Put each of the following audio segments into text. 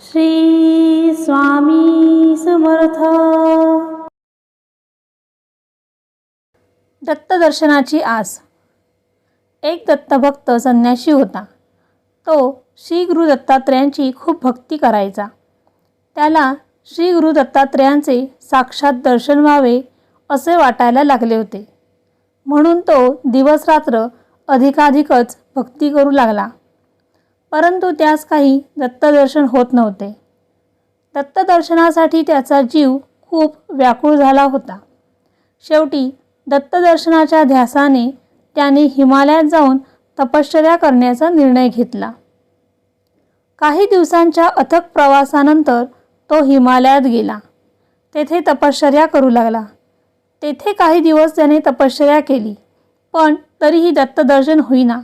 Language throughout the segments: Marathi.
श्री स्वामी समर्थ. दत्तदर्शनाची आस. एक दत्तभक्त संन्याशी होता. तो श्री गुरु दत्तात्रयांची खूप भक्ती करायचा. त्याला श्री गुरु दत्तात्रयांचे साक्षात दर्शन व्हावे असे वाटायला लागले होते. म्हणून तो दिवसरात्र अधिकाधिकच भक्ती करू लागला. परंतु त्यास काही दत्तदर्शन होत नव्हते. दत्तदर्शनासाठी त्याचा जीव खूप व्याकुळ झाला होता. शेवटी दत्तदर्शनाच्या ध्यासाने त्याने हिमालयात जाऊन तपश्चर्या करण्याचा निर्णय घेतला. काही दिवसांच्या अथक प्रवासानंतर तो हिमालयात गेला. तेथे तपश्चर्या करू लागला. तेथे काही दिवस त्याने तपश्चर्या केली पण तरीही दत्तदर्शन होईना.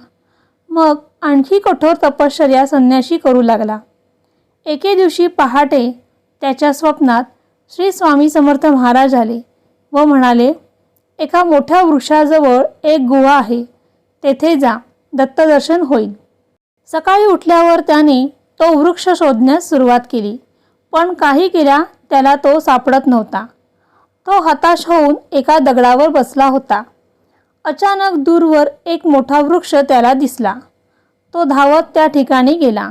मग आणखी कठोर तपश्चर्या संन्याशी करू लागला. एके दिवशी पहाटे त्याच्या स्वप्नात श्री स्वामी समर्थ महाराज आले व म्हणाले एका मोठ्या वृक्षाजवळ एक गुहा आहे. तेथे जा. दत्तदर्शन होईल. सकाळी उठल्यावर त्याने तो वृक्ष शोधण्यास सुरुवात केली पण काही केल्या त्याला तो सापडत नव्हता. तो हताश होऊन एका दगडावर बसला होता. अचानक दूरवर एक मोठा वृक्ष त्याला दिसला. तो धावत त्या ठिकाणी गेला.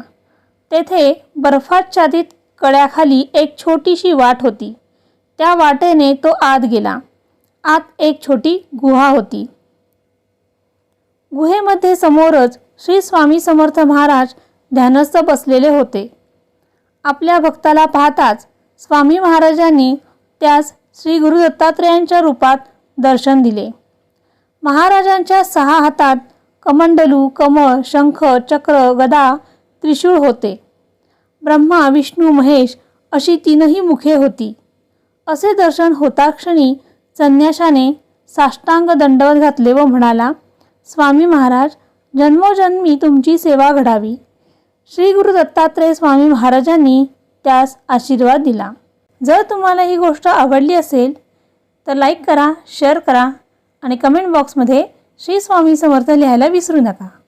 तेथे बर्फाच्छादित कळ्याखाली एक छोटीशी वाट होती. त्या वाटेने तो आत गेला. आत एक छोटी गुहा होती. गुहेमध्ये समोरच श्री स्वामी समर्थ महाराज ध्यानस्थ बसलेले होते. आपल्या भक्ताला पाहताच स्वामी महाराजांनी त्यास श्री गुरु दत्तात्रेयांच्या रूपात दर्शन दिले. महाराजांच्या सहा हातात कमंडलू कमळ शंख चक्र गदा त्रिशूळ होते. ब्रह्मा विष्णू महेश अशी तीनही मुखे होती. असे दर्शन होताक्षणी संन्याशाने साष्टांग दंडवत घातले व म्हणाला स्वामी महाराज जन्मोजन्मी तुमची सेवा घडावी. श्री गुरु दत्तात्रेय स्वामी महाराजांनी त्यास आशीर्वाद दिला. जर तुम्हाला ही गोष्ट आवडली असेल तर लाईक करा शेअर करा आणि कमेंट बॉक्समध्ये श्री स्वामी समर्थ लिहायला विसरू नका.